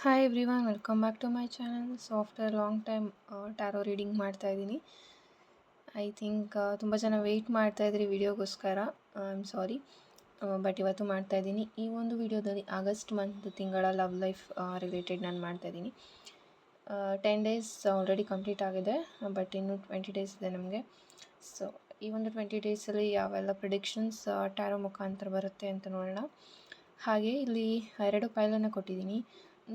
Hi everyone welcome back to my channel so after long time tarot reading ಮಾಡ್ತಾ ಇದ್ದೀನಿ. I think ತುಂಬ ಜನ wait ಮಾಡ್ತಾ ಇದ್ರಿ ವಿಡಿಯೋಗೋಸ್ಕರ ಐ ಆಮ್ ಸಾರಿ ಬಟ್ ಇವತ್ತು ಮಾಡ್ತಾ ಇದ್ದೀನಿ. ಈ ಒಂದು ವಿಡಿಯೋದಲ್ಲಿ ಆಗಸ್ಟ್ ಮಂತ್ ತಿಂಗಳ ಲವ್ ಲೈಫ್ ರಿಲೇಟೆಡ್ ನಾನು ಮಾಡ್ತಾ ಇದ್ದೀನಿ. ಟೆನ್ ಡೇಸ್ ಆಲ್ರೆಡಿ ಕಂಪ್ಲೀಟ್ ಆಗಿದೆ ಬಟ್ ಇನ್ನು ಟ್ವೆಂಟಿ ಡೇಸ್ ಇದೆ ನಮಗೆ. ಸೊ ಈ ಒಂದು ಟ್ವೆಂಟಿ ಡೇಸಲ್ಲಿ ಯಾವೆಲ್ಲ ಪ್ರಿಡಿಕ್ಷನ್ಸ್ ಟ್ಯಾರೋ ಮುಖಾಂತರ ಬರುತ್ತೆ ಅಂತ ನೋಡೋಣ. ಹಾಗೆ ಇಲ್ಲಿ ಎರಡು ಪೈಲನ್ನು ಕೊಟ್ಟಿದ್ದೀನಿ.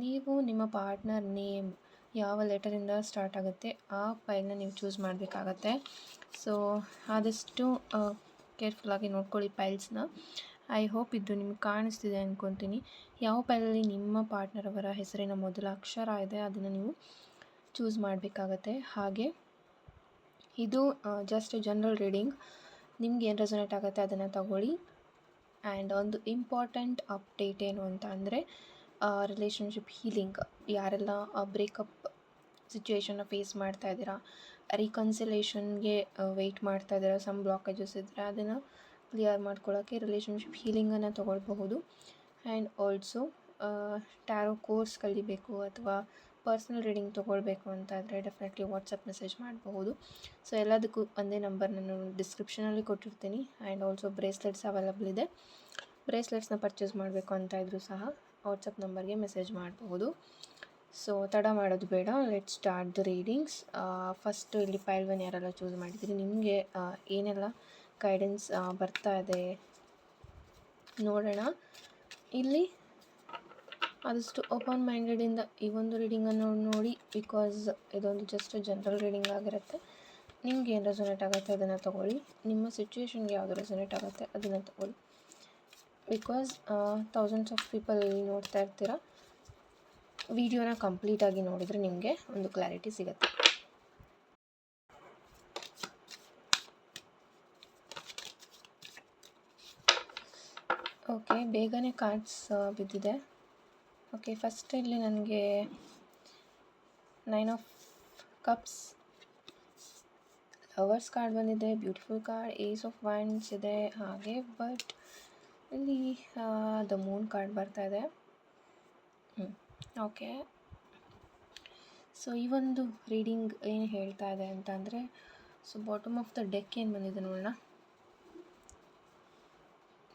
ನೀವು ನಿಮ್ಮ ಪಾರ್ಟ್ನರ್ ನೇಮ್ ಯಾವ ಲೆಟರಿಂದ ಸ್ಟಾರ್ಟ್ ಆಗುತ್ತೆ, ಆ ಫೈಲ್ನ ನೀವು ಚೂಸ್ ಮಾಡಬೇಕಾಗತ್ತೆ. ಸೊ, ಆದಷ್ಟು ಕೇರ್ಫುಲ್ಲಾಗಿ ನೋಡ್ಕೊಳ್ಳಿ ಫೈಲ್ಸ್ನ. ಐ ಹೋಪ್ ಇದು ನಿಮ್ಗೆ ಕಾಣಿಸ್ತಿದೆ ಅಂದ್ಕೊತೀನಿ ಯಾವ ಫೈಲಲ್ಲಿ ನಿಮ್ಮ ಪಾರ್ಟ್ನರ್ ಅವರ ಹೆಸರಿನ ಮೊದಲ ಅಕ್ಷರ ಇದೆ, ಅದನ್ನು ನೀವು ಚೂಸ್ ಮಾಡಬೇಕಾಗತ್ತೆ. ಹಾಗೆ, ಇದು ಜಸ್ಟ್ ಜನರಲ್ ರೀಡಿಂಗ್ ನಿಮ್ಗೆ ಏನು ರೆಸೊನೇಟ್ ಆಗುತ್ತೆ ಅದನ್ನು ತಗೊಳ್ಳಿ. ಆ್ಯಂಡ್ ಒಂದು ಇಂಪಾರ್ಟೆಂಟ್ ಅಪ್ಡೇಟ್ ಏನು ಅಂತ ಅಂದರೆ ರಿಲೇಷನ್ಶಿಪ್ ಹೀಲಿಂಗ್ ಯಾರೆಲ್ಲ ಬ್ರೇಕಪ್ ಸಿಚುವೇಶನ್ನ ಫೇಸ್ ಮಾಡ್ತಾ ಇದ್ದೀರಾ? ರೀಕನ್ಸಿಲೇಷನ್ಗೆ ವೆಯ್ಟ್ ಮಾಡ್ತಾ ಇದ್ದೀರಾ? ಸಮ್ ಬ್ಲಾಕೇಜಸ್ ಇದ್ದರೆ ಅದನ್ನು ಕ್ಲಿಯರ್ ಮಾಡ್ಕೊಳ್ಳೋಕ್ಕೆ ರಿಲೇಷನ್ಶಿಪ್ ಹೀಲಿಂಗನ್ನು ತೊಗೊಳ್ಬಹುದು. ಆ್ಯಂಡ್ ಆಲ್ಸೋ ಟ್ಯಾರೋ ಕೋರ್ಸ್ ಕಲಿಬೇಕು ಅಥವಾ ಪರ್ಸ್ನಲ್ ರೀಡಿಂಗ್ ತೊಗೊಳ್ಬೇಕು ಅಂತ ಆದರೆ ಡೆಫಿನೆಟ್ಲಿ ವಾಟ್ಸಪ್ ಮೆಸೇಜ್ ಮಾಡಬಹುದು. ಸೊ ಎಲ್ಲದಕ್ಕೂ ಒಂದೇ ನಂಬರ್ ನಾನು ಡಿಸ್ಕ್ರಿಪ್ಷನಲ್ಲಿ ಕೊಟ್ಟಿರ್ತೀನಿ. ಆ್ಯಂಡ್ ಆಲ್ಸೋ ಬ್ರೇಸ್ಲೆಟ್ಸ್ ಅವೈಲಬಲ್ ಇದೆ. ಬ್ರೇಸ್ಲೆಟ್ಸ್ನ ಪರ್ಚೇಸ್ ಮಾಡಬೇಕು ಅಂತ ಇದ್ದರೂ ಸಹ ವಾಟ್ಸಪ್ ನಂಬರ್ಗೆ ಮೆಸೇಜ್ ಮಾಡಬಹುದು ಸೊ ತಡ ಮಾಡೋದು ಬೇಡ. Let start the readings first ಇಲ್ಲಿ ಫೈಲ್ ಒನ್ ಯಾರೆಲ್ಲ ಚೂಸ್ ಮಾಡಿದ್ದೀರಿ, ನಿಮಗೆ ಏನೆಲ್ಲ ಗೈಡೆನ್ಸ್ ಬರ್ತಾ ಇದೆ ನೋಡೋಣ. ಇಲ್ಲಿ ಆದಷ್ಟು ಓಪನ್ ಮೈಂಡೆಡಿಂದ ಈ ಒಂದು ರೀಡಿಂಗನ್ನು ನೋಡಿ ಬಿಕಾಸ್ ಇದೊಂದು ಜಸ್ಟ್ ಜನರಲ್ ರೀಡಿಂಗ್ ಆಗಿರುತ್ತೆ. ನಿಮ್ಗೆ ಏನು ರೆಸೊನೇಟ್ ಆಗುತ್ತೆ ಅದನ್ನು ತೊಗೊಳ್ಳಿ. ನಿಮ್ಮ ಸಿಚುವೇಶನ್ಗೆ ಯಾವುದು ರೆಸೊನೇಟ್ ಆಗುತ್ತೆ ಅದನ್ನು ತೊಗೊಳ್ಳಿ. ಬಿಕಾಸ್ ತೌಸಂಡ್ಸ್ ಆಫ್ ಪೀಪಲ್ ನೋಡ್ತಾ ಇರ್ತೀರ? ವಿಡಿಯೋನ ಕಂಪ್ಲೀಟಾಗಿ ನೋಡಿದರೆ ನಿಮಗೆ ಒಂದು ಕ್ಲಾರಿಟಿ ಸಿಗುತ್ತೆ. ಓಕೆ ಬೇಗನೆ ಕಾರ್ಡ್ಸ್ ಬಿದ್ದಿದೆ. ಓಕೆ ಫಸ್ಟ್ ಇಲ್ಲಿ ನನಗೆ nine of cups lovers card ಬಂದಿದೆ beautiful card ace of wands ಇದೆ, ಹಾಗೆ ಬಟ್ ಇಲ್ಲಿ ದ ಮೂನ್ ಕಾರ್ಡ್ ಬರ್ತಾ ಇದೆ. ಓಕೆ ಸೊ ಈ ಒಂದು ರೀಡಿಂಗ್ ಏನು ಹೇಳ್ತಾ ಇದೆ ಅಂತ ಅಂದರೆ so bottom of the deck ಏನು ಬಂದಿದೆ ನೋಡೋಣ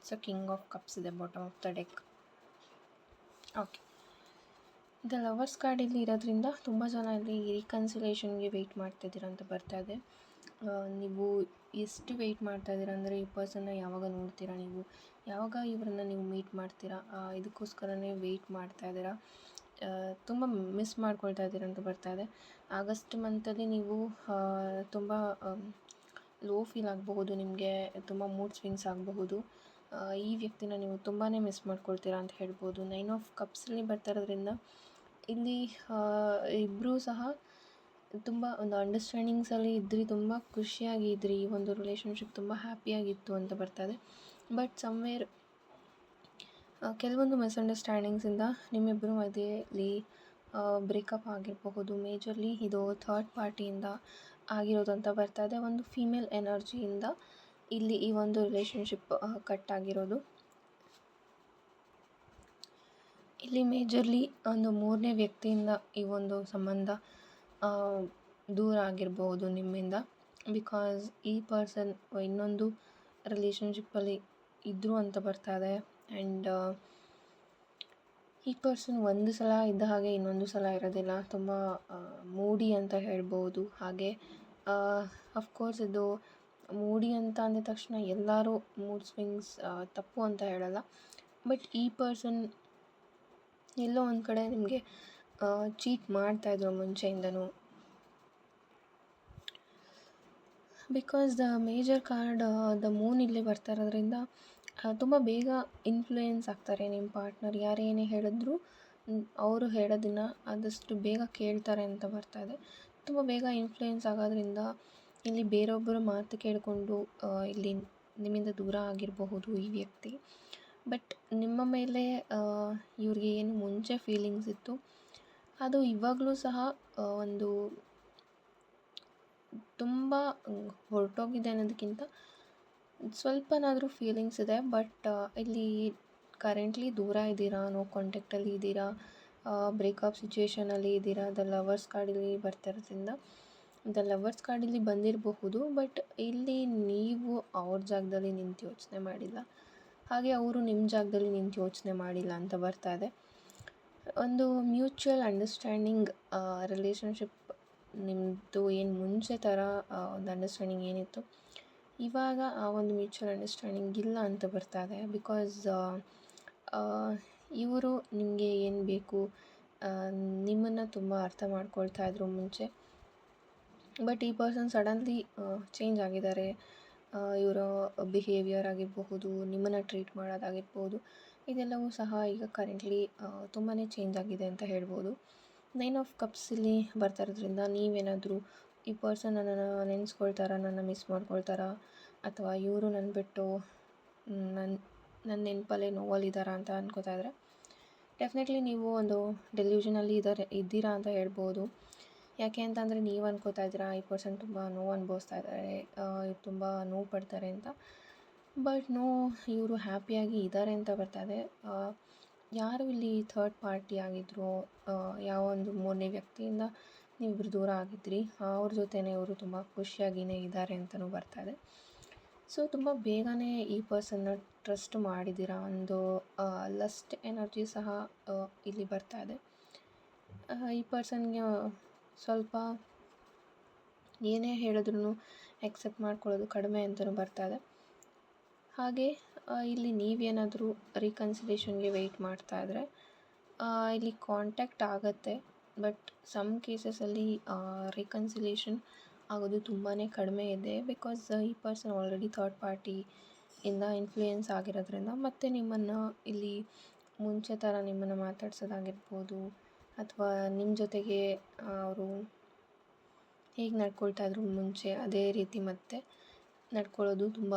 ಸೊ ಕಿಂಗ್ ಆಫ್ ಕಪ್ಸ್ ಇದೆ bottom of the deck okay the lovers card ಇಲ್ಲಿ ಇರೋದ್ರಿಂದ ತುಂಬ ಜನ ಇಲ್ಲಿ ರೀಕನ್ಸಿಲೇಷನ್ಗೆ ವೆಯ್ಟ್ ಮಾಡ್ತಿದ್ದೀರ ಅಂತ ಬರ್ತಾ ಇದೆ. ನೀವು ಎಷ್ಟು ವೆಯ್ಟ್ ಮಾಡ್ತಾ ಇದ್ದೀರಾ? ಅಂದರೆ ಈ ಪರ್ಸನ್ನ ಯಾವಾಗ ನೋಡ್ತೀರಾ ನೀವು? ಯಾವಾಗ ಇವರನ್ನ ನೀವು ಮೀಟ್ ಮಾಡ್ತೀರಾ? ಇದಕ್ಕೋಸ್ಕರನೇ ವೆಯ್ಟ್ ಮಾಡ್ತಾ ಇದ್ದೀರಾ? ತುಂಬ ಮಿಸ್ ಮಾಡ್ಕೊಳ್ತಾ ಇದ್ದೀರ ಅಂತ ಬರ್ತಾ ಇದೆ. ಆಗಸ್ಟ್ ಮಂತಲ್ಲಿ ನೀವು ತುಂಬ ಲೋ ಫೀಲ್ ಆಗಬಹುದು, ನಿಮಗೆ ತುಂಬ ಮೂಡ್ ಸ್ವಿಂಗ್ಸ್ ಆಗಬಹುದು. ಈ ವ್ಯಕ್ತಿನ ನೀವು ತುಂಬಾ ಮಿಸ್ ಮಾಡ್ಕೊಳ್ತೀರಾ ಅಂತ ಹೇಳ್ಬೋದು. ನೈನ್ ಆಫ್ ಕಪ್ಸಲ್ಲಿ ಬರ್ತಾ ಇರೋದ್ರಿಂದ ಇಲ್ಲಿ ಇಬ್ಬರೂ ಸಹ ತುಂಬ ಒಂದು ಅಂಡರ್ಸ್ಟ್ಯಾಂಡಿಂಗ್ಸಲ್ಲಿ ಇದ್ರಿ, ತುಂಬ ಖುಷಿಯಾಗಿ ಇದ್ರಿ ಈ ಒಂದು ರಿಲೇಷನ್ಶಿಪ್ ತುಂಬ ಹ್ಯಾಪಿಯಾಗಿತ್ತು ಅಂತ ಬರ್ತದೆ. ಬಟ್ ಸಮ್ವೇರ್ ಕೆಲವೊಂದು ಮಿಸ್ಅಂಡರ್ಸ್ಟ್ಯಾಂಡಿಂಗ್ಸಿಂದ ನಿಮ್ಮಿಬ್ಬರ ಮಧ್ಯೆಯಲ್ಲಿ ಬ್ರೇಕಪ್ ಆಗಿರಬಹುದು ಮೇಜರ್ಲಿ ಇದು ಥರ್ಡ್ ಪಾರ್ಟಿಯಿಂದ ಆಗಿರೋದು ಅಂತ ಬರ್ತಾ ಇದೆ ಒಂದು ಫೀಮೇಲ್ ಎನರ್ಜಿಯಿಂದ ಇಲ್ಲಿ ಈ ಒಂದು ರಿಲೇಷನ್ಶಿಪ್ ಕಟ್ ಆಗಿರೋದು. ಇಲ್ಲಿ ಮೇಜರ್ಲಿ ಒಂದು ಮೂರನೇ ವ್ಯಕ್ತಿಯಿಂದ ಈ ಒಂದು ಸಂಬಂಧ ದೂರ ಆಗಿರ್ಬೋದು ನಿಮ್ಮಿಂದ. ಬಿಕಾಸ್ ಈ ಪರ್ಸನ್ ಇನ್ನೊಂದು ರಿಲೇಷನ್ಶಿಪ್ಪಲ್ಲಿ ಇದ್ದರು ಅಂತ ಬರ್ತಾ ಇದೆ. ಆ್ಯಂಡ್ ಈ ಪರ್ಸನ್ ಒಂದು ಸಲ ಇದ್ದ ಹಾಗೆ ಇನ್ನೊಂದು ಸಲ ಇರೋದಿಲ್ಲ. ತುಂಬ ಮೂಡಿ ಅಂತ ಹೇಳ್ಬೋದು. ಹಾಗೆ ಅಫ್ಕೋರ್ಸ್ ಇದು ಮೂಡಿ ಅಂತ ಅಂದ ತಕ್ಷಣ ಎಲ್ಲರೂ ಮೂಡ್ ಸ್ವಿಂಗ್ಸ್ ತಪ್ಪು ಅಂತ ಹೇಳಲ್ಲ. ಬಟ್ ಈ ಪರ್ಸನ್ ಎಲ್ಲೋ ಒಂದು ಕಡೆ ನಿಮಗೆ ಚೀಟ್ ಮಾಡ್ತಾಯಿದ್ರು ಮುಂಚೆಯಿಂದನೂ. Because the major card the moon ಇಲ್ಲಿ ಬರ್ತಾ ಇರೋದ್ರಿಂದ ತುಂಬ ಬೇಗ ಇನ್ಫ್ಲೂಯೆನ್ಸ್ ಆಗ್ತಾರೆ ನಿಮ್ಮ ಪಾರ್ಟ್ನರ್ ಯಾರೇನೇ ಹೇಳಿದ್ರು ಅವರು ಹೇಳೋದನ್ನು ಆದಷ್ಟು ಬೇಗ ಕೇಳ್ತಾರೆ ಅಂತ ಬರ್ತಾ ಇದೆ. ತುಂಬ ಬೇಗ ಇನ್ಫ್ಲೂಯೆನ್ಸ್ ಆಗೋದ್ರಿಂದ ಇಲ್ಲಿ ಬೇರೊಬ್ಬರ ಮಾತು ಕೇಳಿಕೊಂಡು ಇಲ್ಲಿ ನಿಮ್ಮಿಂದ ದೂರ ಆಗಿರಬಹುದು ಈ ವ್ಯಕ್ತಿ. ಬಟ್ ನಿಮ್ಮ ಮೇಲೆ ಇವ್ರಿಗೆ ಏನು ಮುಂಚೆ ಫೀಲಿಂಗ್ಸ್ ಇತ್ತು ಅದು ಇವಾಗಲೂ ಸಹ ಒಂದು ತುಂಬ ಹೊರಟೋಗಿದೆ ಅನ್ನೋದಕ್ಕಿಂತ ಸ್ವಲ್ಪನಾದರೂ ಫೀಲಿಂಗ್ಸ್ ಇದೆ. ಬಟ್ ಇಲ್ಲಿ ಕರೆಂಟ್ಲಿ ದೂರ ಇದ್ದೀರಾ? ನೋ ಕಾಂಟ್ಯಾಕ್ಟಲ್ಲಿ ಇದ್ದೀರಾ? ಬ್ರೇಕಪ್ ಸಿಚುವೇಷನಲ್ಲಿ ಇದ್ದೀರಾ? ದ ಲವರ್ಸ್ ಕಾರ್ಡಲ್ಲಿ ಬರ್ತಿರೋದ್ರಿಂದ ದ ಲವರ್ಸ್ ಕಾರ್ಡಲ್ಲಿ ಬಂದಿರಬಹುದು. ಬಟ್ ಇಲ್ಲಿ ನೀವು ಅವ್ರ ಜಾಗದಲ್ಲಿ ನಿಂತು ಯೋಚನೆ ಮಾಡಿಲ್ಲ. ಹಾಗೆ ಅವರು ನಿಮ್ಮ ಜಾಗದಲ್ಲಿ ನಿಂತು ಯೋಚನೆ ಮಾಡಿಲ್ಲ ಅಂತ ಬರ್ತಾ ಇದೆ. ಒಂದು ಮ್ಯೂಚುವಲ್ ಅಂಡರ್ಸ್ಟ್ಯಾಂಡಿಂಗ್ ರಿಲೇಷನ್ಶಿಪ್ ನಿಮ್ಮದು ಏನು ಮುಂಚೆ ಥರ ಒಂದು ಅಂಡರ್ಸ್ಟ್ಯಾಂಡಿಂಗ್ ಏನಿತ್ತು? ಇವಾಗ ಆ ಒಂದು ಮ್ಯೂಚುವಲ್ ಅಂಡರ್ಸ್ಟ್ಯಾಂಡಿಂಗ್ ಇಲ್ಲ ಅಂತ ಬರ್ತಾ ಇದೆ. ಬಿಕಾಸ್ ಇವರು ನಿಮಗೆ ಏನು ಬೇಕು ನಿಮ್ಮನ್ನು ತುಂಬ ಅರ್ಥ ಮಾಡ್ಕೊಳ್ತಾ ಇದ್ರು ಮುಂಚೆ. ಬಟ್ ಈ ಪರ್ಸನ್ ಸಡನ್ಲಿ ಚೇಂಜ್ ಆಗಿದ್ದಾರೆ. ಇವರ ಬಿಹೇವಿಯರ್ ಆಗಿರಬಹುದು, ನಿಮ್ಮನ್ನು ಟ್ರೀಟ್ ಮಾಡೋದಾಗಿರ್ಬೋದು ಇದೆಲ್ಲವೂ ಸಹ ಈಗ ಕರೆಂಟ್ಲಿ ತುಂಬಾ ಚೇಂಜ್ ಆಗಿದೆ ಅಂತ ಹೇಳ್ಬೋದು. ನೈನ್ ಆಫ್ ಕಪ್ಸಲ್ಲಿ ಬರ್ತಾ ಇರೋದ್ರಿಂದ ನೀವೇನಾದರೂ ಈ ಪರ್ಸನ್ ನನ್ನನ್ನು ನೆನೆಸ್ಕೊಳ್ತಾರ ನನ್ನ ಮಿಸ್ ಮಾಡ್ಕೊಳ್ತಾರ? ಅಥವಾ ಇವರು ನನ್ನ ಬಿಟ್ಟು ನನ್ನ ನನ್ನ ನೆನಪಲ್ಲೇ ನೋವಲ್ಲಿದ್ದಾರಾ ಅಂತ ಅನ್ಕೋತಾ ಇದ್ದಾರೆ ಡೆಫಿನೆಟ್ಲಿ ನೀವು ಒಂದು ಡೆಲ್ಯೂಷನಲ್ಲಿ ಇದ್ದಾರೆ ಇದ್ದೀರಾ ಅಂತ ಹೇಳ್ಬೋದು. ಯಾಕೆ ಅಂತಂದರೆ ನೀವು ಅನ್ಕೋತಾ ಇದ್ದೀರಾ, ಈ ಪರ್ಸನ್ ತುಂಬ ನೋವು ಅನುಭವಿಸ್ತಾ ಇದ್ದಾರೆ ತುಂಬ ನೋವು ಪಡ್ತಾರೆ ಅಂತ. ಬಟ್ ನೋ ಇವರು ಹ್ಯಾಪಿಯಾಗಿ ಇದ್ದಾರೆ ಅಂತ ಬರ್ತಾ ಇದೆ ಯಾರು ಇಲ್ಲಿ ಥರ್ಡ್ ಪಾರ್ಟಿ ಆಗಿದ್ರು ಯಾವ ಒಂದು ಮೂರನೇ ವ್ಯಕ್ತಿಯಿಂದ ನೀವಿಬ್ಬರು ದೂರ ಆಗಿದ್ರಿ ಅವ್ರ ಜೊತೆನೇ ಇವರು ತುಂಬ ಖುಷಿಯಾಗಿಯೇ ಇದ್ದಾರೆ ಅಂತಲೂ ಬರ್ತಾ ಇದೆ ಸೊ ತುಂಬ ಬೇಗನೆ ಈ ಪರ್ಸನ್ನ ಟ್ರಸ್ಟ್ ಮಾಡಿದ್ದೀರಾ? ಒಂದು ಲಸ್ಟ್ ಎನರ್ಜಿ ಸಹ ಇಲ್ಲಿ ಬರ್ತಾ ಇದೆ. ಈ ಪರ್ಸನ್ಗೆ ಸ್ವಲ್ಪ ಏನೇ ಹೇಳಿದ್ರು ಎಕ್ಸೆಪ್ಟ್ ಮಾಡ್ಕೊಳ್ಳೋದು ಕಡಿಮೆ ಅಂತಲೂ ಬರ್ತಾ ಇದೆ. ಹಾಗೆ ಇಲ್ಲಿ ನೀವೇನಾದರೂ ರೀಕನ್ಸಿಲೇಷನ್ಗೆ ವೆಯ್ಟ್ ಮಾಡ್ತಾ ಇದ್ದರೆ ಇಲ್ಲಿ ಕಾಂಟ್ಯಾಕ್ಟ್ ಆಗುತ್ತೆ. ಬಟ್ ಸಮ್ ಕೇಸಸಲ್ಲಿ ರೀಕನ್ಸಿಲೇಷನ್ ಆಗೋದು ತುಂಬಾ ಕಡಿಮೆ ಇದೆ. ಬಿಕಾಸ್ ಈ ಪರ್ಸನ್ ಆಲ್ರೆಡಿ ಥರ್ಡ್ ಪಾರ್ಟಿ ಇಂದ ಇನ್ಫ್ಲೂಯೆನ್ಸ್ ಆಗಿರೋದ್ರಿಂದ ಮತ್ತು ನಿಮ್ಮನ್ನು ಇಲ್ಲಿ ಮುಂಚೆ ಥರ ನಿಮ್ಮನ್ನು ಮಾತಾಡ್ಸೋದಾಗಿರ್ಬೋದು, ಅಥವಾ ನಿಮ್ಮ ಜೊತೆಗೆ ಅವರು ಹೇಗೆ ನಡ್ಕೊಳ್ತಾ ಇದ್ರು ಮುಂಚೆ, ಅದೇ ರೀತಿ ಮತ್ತೆ ನಡ್ಕೊಳ್ಳೋದು ತುಂಬ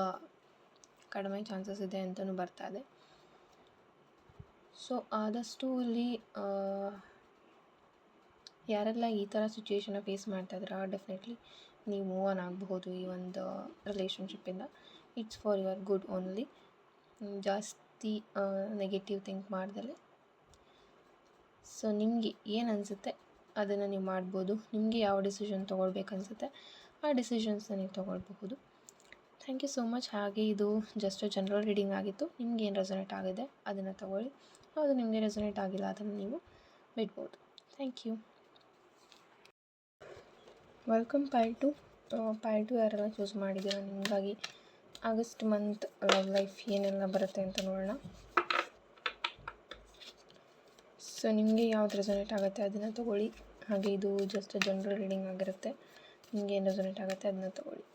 ಕಡಿಮೆ ಚಾನ್ಸಸ್ ಇದೆ ಅಂತಲೂ ಬರ್ತಾ ಇದೆ. ಸೊ, ಆದಷ್ಟು ಇಲ್ಲಿ ಯಾರೆಲ್ಲ ಈ ಥರ ಸಿಚುವೇಶನ್ನ ಫೇಸ್ ಮಾಡ್ತಾ ಇದ್ದೀರಾ ಡೆಫಿನೆಟ್ಲಿ ನೀವು ಮೂವ್ ಆನ್ ಆಗಬಹುದು ಈ ಒಂದು ರಿಲೇಷನ್ಶಿಪ್ಪಿಂದ it's for your good only ಜಾಸ್ತಿ ನೆಗೆಟಿವ್ ಥಿಂಕ್ ಮಾಡ್ದಲೆ ಸೊ ನಿಮಗೆ ಏನು ಅನಿಸುತ್ತೆ? ಅದನ್ನು ನೀವು ಮಾಡ್ಬೋದು. ನಿಮಗೆ ಯಾವ ಡಿಸಿಷನ್ ತೊಗೊಳ್ಬೇಕು ಅನಿಸುತ್ತೆ? ಆ ಡಿಸಿಷನ್ಸ್ನ ನೀವು ತೊಗೊಳ್ಬಹುದು. Thank you so much. ಹಾಗೆ ಇದು ಜಸ್ಟ್ ಜನರಲ್ ರೀಡಿಂಗ್ ಆಗಿತ್ತು. ನಿಮ್ಗೆ ಏನು ರೆಸೊನೇಟ್ ಆಗಿದೆ ಅದನ್ನು ತೊಗೊಳ್ಳಿ. ಅದು ನಿಮಗೆ ರೆಸೊನೇಟ್ ಆಗಿಲ್ಲ ಅದನ್ನು ನೀವು ಬಿಡ್ಬೋದು. Thank you welcome pile two pile two ಯಾರೆಲ್ಲ ಚೂಸ್ ಮಾಡಿದ್ದೀರಾ? ನಿಮಗಾಗಿ ಆಗಸ್ಟ್ ಮಂತ್ ಲವ್ ಲೈಫ್ ಏನೆಲ್ಲ ಬರುತ್ತೆ ಅಂತ ನೋಡೋಣ. ಸೊ ನಿಮಗೆ ಯಾವ್ದು ರೆಸೊನೇಟ್ ಆಗುತ್ತೆ ಅದನ್ನು ತೊಗೊಳ್ಳಿ. ಹಾಗೆ ಇದು ಜಸ್ಟ್ ಜನರಲ್ ರೀಡಿಂಗ್ ಆಗಿರುತ್ತೆ. ನಿಮಗೆ ಏನು ರೆಸೊನೇಟ್ ಆಗುತ್ತೆ ಅದನ್ನು ತೊಗೊಳ್ಳಿ.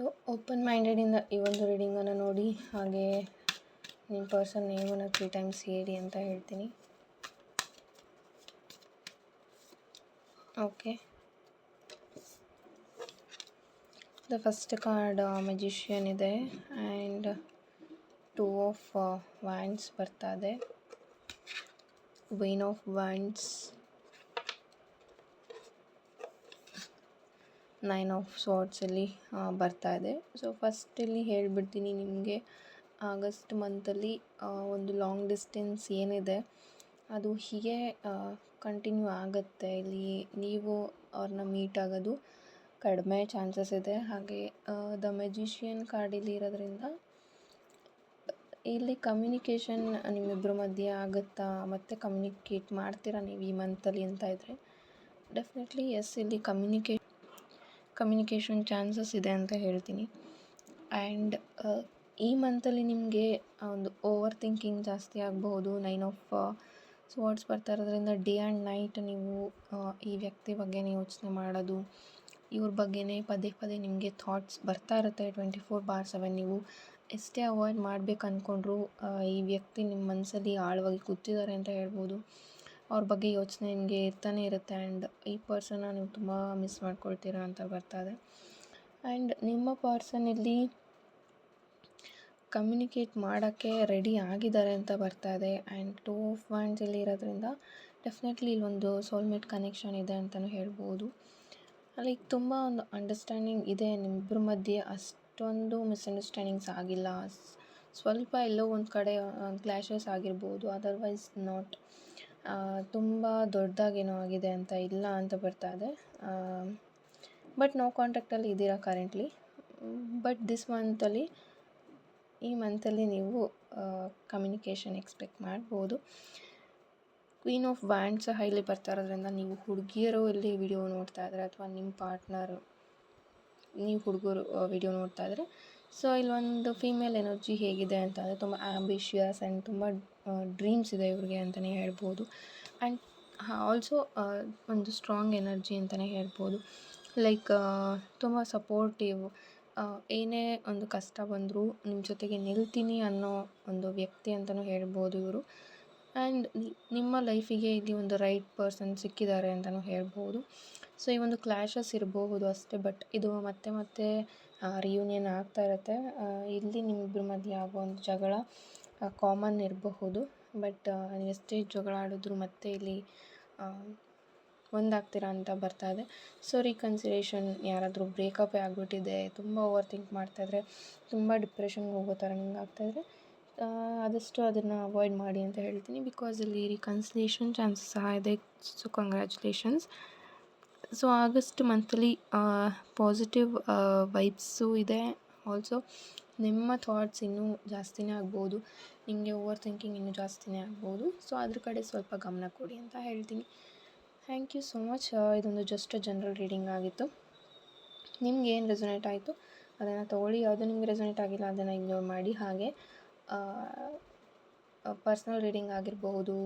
ಸೊ ಓಪನ್ ಮೈಂಡೆಡಿಂದ ಈ ಒಂದು ರೀಡಿಂಗನ್ನು ನೋಡಿ, ಹಾಗೆ ನಿಮ್ಮ ಪರ್ಸನ್ ನೇಮನ್ನು ತ್ರೀ ಟೈಮ್ಸ್ ಹೇಳಿ ಅಂತ ಹೇಳ್ತೀನಿ. Okay the first card magician ಇದೆ ಆ್ಯಂಡ್ ಟೂ ಆಫ್ ವ್ಯಾಂಡ್ಸ್ ಬರ್ತಾ ಇದೆ. Nine of wands nine of ಸಾರ್ಟ್ಸಲ್ಲಿ ಬರ್ತಾ ಇದೆ. ಸೊ ಫಸ್ಟ್ ಇಲ್ಲಿ ಹೇಳಿಬಿಡ್ತೀನಿ ನಿಮಗೆ, ಆಗಸ್ಟ್ ಮಂತಲ್ಲಿ ಒಂದು ಲಾಂಗ್ ಡಿಸ್ಟೆನ್ಸ್ ಏನಿದೆ, ಅದು ಹೀಗೆ ಕಂಟಿನ್ಯೂ ಆಗುತ್ತೆ. ಇಲ್ಲಿ ನೀವು ಅವ್ರನ್ನ ಮೀಟ್ ಆಗೋದು ಕಡಿಮೆ ಚಾನ್ಸಸ್ ಇದೆ. ಹಾಗೆ ದ ಮೆಜಿಷಿಯನ್ ಕಾರ್ಡ್ ಇಲ್ಲಿ ಇರೋದ್ರಿಂದ, ಇಲ್ಲಿ ಕಮ್ಯುನಿಕೇಷನ್ ನಿಮ್ಮಿಬ್ಬರ ಮಧ್ಯೆ ಆಗುತ್ತಾ? ಮತ್ತು ಕಮ್ಯುನಿಕೇಟ್ ಮಾಡ್ತೀರಾ ನೀವು ಈ ಮಂತಲ್ಲಿ ಅಂತ ಇದ್ದರೆ ಡೆಫಿನೆಟ್ಲಿ, ಎಸ್, ಇಲ್ಲಿ ಕಮ್ಯುನಿಕೇ ಕಮ್ಯುನಿಕೇಷನ್ ಚಾನ್ಸಸ್ ಇದೆ ಅಂತ ಹೇಳ್ತೀನಿ. ಆ್ಯಂಡ್ ಈ ಮಂತಲ್ಲಿ ನಿಮಗೆ ಒಂದು ಓವರ್ ಥಿಂಕಿಂಗ್ ಜಾಸ್ತಿ ಆಗಬಹುದು ನೈನ್ ಆಫ್ ಸ್ವಾರ್ಡ್ಸ್ ಬರ್ತಾ ಇರೋದ್ರಿಂದ ಡೇ ಆ್ಯಂಡ್ ನೈಟ್ ನೀವು ಈ ವ್ಯಕ್ತಿ ಬಗ್ಗೆನೇ ಯೋಚನೆ ಮಾಡೋದು, ಇವ್ರ ಬಗ್ಗೆನೇ ಪದೇ ಪದೇ ನಿಮಗೆ ಥಾಟ್ಸ್ ಬರ್ತಾ ಇರುತ್ತೆ ಟ್ವೆಂಟಿ ಫೋರ್ ಬಾರ್ ಸೆವೆನ್ ನೀವು. ಎಷ್ಟೇ ಅವಾಯ್ಡ್ ಮಾಡ್ಬೇಕು ಅಂದ್ಕೊಂಡ್ರು ಈ ವ್ಯಕ್ತಿ ನಿಮ್ಮ ಮನಸ್ಸಲ್ಲಿ ಆಳವಾಗಿ ಕೂತಿದ್ದಾರೆ ಅಂತ ಹೇಳ್ಬೋದು. ಅವ್ರ ಬಗ್ಗೆ ಯೋಚನೆ ನಿಮಗೆ ಇರ್ತಾನೆ ಇರುತ್ತೆ ಆ್ಯಂಡ್ ಈ ಪರ್ಸನ್ನ ನೀವು ತುಂಬ ಮಿಸ್ ಮಾಡ್ಕೊಳ್ತೀರಾ ಅಂತ ಬರ್ತಾ ಇದೆ. ಆ್ಯಂಡ್ ನಿಮ್ಮ ಪರ್ಸನ್ ಇಲ್ಲಿ ಕಮ್ಯುನಿಕೇಟ್ ಮಾಡೋಕ್ಕೆ ರೆಡಿ ಆಗಿದ್ದಾರೆ ಅಂತ ಬರ್ತಾ ಇದೆ. ಆ್ಯಂಡ್ ಟೂ ಆಫ್ ಪಾಯಿಂಟ್ಸ್ ಇಲ್ಲಿ ಇರೋದ್ರಿಂದ ಡೆಫಿನೆಟ್ಲಿ ಇಲ್ಲೊಂದು ಸೋಲ್ಮೇಟ್ ಕನೆಕ್ಷನ್ ಇದೆ ಅಂತಲೂ ಹೇಳ್ಬೋದು. ಲೈಕ್ ತುಂಬ ಒಂದು ಅಂಡರ್ಸ್ಟ್ಯಾಂಡಿಂಗ್ ಇದೆ ನಿಮ್ಮಿಬ್ಬರ ಮಧ್ಯೆ. ಅಷ್ಟೊಂದು ಮಿಸ್ಅಂಡರ್ಸ್ಟ್ಯಾಂಡಿಂಗ್ಸ್ ಆಗಿಲ್ಲ. ಸ್ವಲ್ಪ ಎಲ್ಲೋ ಒಂದು ಕಡೆ ಕ್ಲ್ಯಾಶಸ್ ಆಗಿರ್ಬೋದು. ಅದರ್ವೈಸ್ ನಾಟ್ ತುಂಬ ದೊಡ್ಡದಾಗೇನೋ ಆಗಿದೆ ಅಂತ ಇಲ್ಲ ಅಂತ ಬರ್ತಾ ಇದೆ. ಬಟ್ ನೋ ಕಾಂಟ್ಯಾಕ್ಟಲ್ಲಿ ಇದ್ದೀರಾ ಕರೆಂಟ್ಲಿ ಬಟ್ ದಿಸ್ ಮಂತಲ್ಲಿ ಈ ಮಂತಲ್ಲಿ ನೀವು ಕಮ್ಯುನಿಕೇಷನ್ ಎಕ್ಸ್ಪೆಕ್ಟ್ ಮಾಡ್ಬೋದು. ಕ್ವೀನ್ ಆಫ್ ಬ್ಯಾಂಡ್ ಸಹ ಇಲ್ಲಿ ಬರ್ತಾ ಇರೋದ್ರಿಂದ ನೀವು ಹುಡುಗಿಯರು ಇಲ್ಲಿ ವಿಡಿಯೋ ನೋಡ್ತಾ ಇದ್ದಾರೆ ಅಥವಾ ನಿಮ್ಮ ಪಾರ್ಟ್ನರು ನೀವು ಹುಡುಗರು ವಿಡಿಯೋ ನೋಡ್ತಾ ಇದ್ದರೆ ಸೊ ಇಲ್ಲೊಂದು ಫೀಮೇಲ್ ಎನರ್ಜಿ ಹೇಗಿದೆ ಅಂತಂದರೆ ತುಂಬ ಆಂಬಿಷಿಯಸ್ ಆ್ಯಂಡ್ ತುಂಬ ಡ್ರೀಮ್ಸ್ ಇದೆ ಇವ್ರಿಗೆ ಅಂತಲೇ ಹೇಳ್ಬೋದು. ಆ್ಯಂಡ್ ಆಲ್ಸೋ ಒಂದು ಸ್ಟ್ರಾಂಗ್ ಎನರ್ಜಿ ಅಂತಲೇ ಹೇಳ್ಬೋದು. ಲೈಕ್ ತುಂಬ ಸಪೋರ್ಟಿವ್ ಏನೇ ಒಂದು ಕಷ್ಟ ಬಂದರೂ ನಿಮ್ಮ ಜೊತೆಗೆ ನಿಲ್ತೀನಿ ಅನ್ನೋ ಒಂದು ವ್ಯಕ್ತಿ ಅಂತಲೂ ಹೇಳ್ಬೋದು ಇವರು. ಆ್ಯಂಡ್ ನಿಮ್ಮ ಲೈಫಿಗೆ ಇಲ್ಲಿ ಒಂದು ರೈಟ್ ಪರ್ಸನ್ ಸಿಕ್ಕಿದ್ದಾರೆ ಅಂತಲೂ ಹೇಳ್ಬೋದು. ಸೊ ಈ ಒಂದು ಕ್ಲ್ಯಾಶಸ್ ಇರಬಹುದು ಅಷ್ಟೇ ಬಟ್ ಇದು ಮತ್ತೆ ಮತ್ತೆ ರಿಯೂನಿಯನ್ ಆಗ್ತಾ ಇರುತ್ತೆ. ಇಲ್ಲಿ ನಿಮ್ಮಿಬ್ಬರ ಮಧ್ಯೆ ಆಗೋ ಒಂದು ಜಗಳ ಕಾಮನ್ ಇರಬಹುದು. ಬಟ್ ಎಷ್ಟೇ ಜಗಳ ಆಡಿದ್ರು ಮತ್ತೆ ಇಲ್ಲಿ ಒಂದಾಗ್ತೀರಾ ಅಂತ ಬರ್ತಾ ಇದೆ. ಸೊ ರೀಕನ್ಸಿಲೇಷನ್ ಯಾರಾದರೂ ಬ್ರೇಕಪ್ಪೇ ಆಗಿಬಿಟ್ಟಿದೆ, ತುಂಬ ಓವರ್ ಥಿಂಕ್ ಮಾಡ್ತಾಯಿದ್ರೆ ತುಂಬ ಡಿಪ್ರೆಷನ್ಗೆ ಹೋಗೋ ಥರ ನಿಮ್ಗೆ ಆಗ್ತಾಯಿದ್ರೆ ಆದಷ್ಟು ಅದನ್ನು ಅವಾಯ್ಡ್ ಮಾಡಿ ಅಂತ ಹೇಳ್ತೀನಿ. ಬಿಕಾಸ್ ಇಲ್ಲಿ ರಿಕನ್ಸಿಲೇಷನ್ ಚಾನ್ಸಸ್ ಸಹ ಇದೆ. ಸೊ ಕಂಗ್ರ್ಯಾಚುಲೇಷನ್ಸ್ ಸೊ ಆಗಸ್ಟ್ ಮಂತಲ್ಲಿ ಪಾಸಿಟಿವ್ ವೈಬ್ಸು ಇದೆ. ಆಲ್ಸೋ ನಿಮ್ಮ ಥಾಟ್ಸ್ ಇನ್ನೂ ಜಾಸ್ತಿನೇ ಆಗ್ಬೋದು. ನಿಮಗೆ ಓವರ್ ಥಿಂಕಿಂಗ್ ಇನ್ನೂ ಜಾಸ್ತಿನೇ ಆಗ್ಬೋದು. ಸೊ ಅದ್ರ ಕಡೆ ಸ್ವಲ್ಪ ಗಮನ ಕೊಡಿ ಅಂತ ಹೇಳ್ತೀನಿ. ಥ್ಯಾಂಕ್ ಯು ಸೋ ಮಚ್ ಇದೊಂದು ಜಸ್ಟ್ ಜನರಲ್ ರೀಡಿಂಗ್ ಆಗಿತ್ತು. ನಿಮ್ಗೆ ಏನು ರೆಸೊನೇಟ್ ಆಯಿತು? ಅದನ್ನು ತೊಗೊಳ್ಳಿ. ಯಾವುದು ನಿಮ್ಗೆ ರೆಸೊನೇಟ್ ಆಗಿಲ್ಲ, ಅದನ್ನು ಇಗ್ನೋರ್ ಮಾಡಿ. ಹಾಗೆ ಪರ್ಸ್ನಲ್ ರೀಡಿಂಗ್ ಆಗಿರಬಹುದು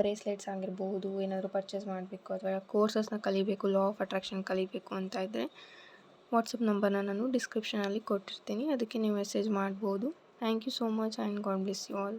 ಬ್ರೇಸ್ಲೆಟ್ಸ್ ಆಗಿರ್ಬೋದು, ಏನಾದರೂ ಪರ್ಚೇಸ್ ಮಾಡಬೇಕು ಅಥವಾ ಕೋರ್ಸಸ್ನ ಕಲಿಬೇಕು ಲಾ ಆಫ್ ಅಟ್ರಾಕ್ಷನ್ ಕಲಿಬೇಕು ಅಂತ ಇದ್ದರೆ ವಾಟ್ಸಪ್ ನಂಬರ್ನ ನಾನು ಡಿಸ್ಕ್ರಿಪ್ಷನಲ್ಲಿ ಕೊಟ್ಟಿರ್ತೀನಿ. ಅದಕ್ಕೆ ನೀವು ಮೆಸೇಜ್ ಮಾಡ್ಬೋದು. Thank you so much and god bless you all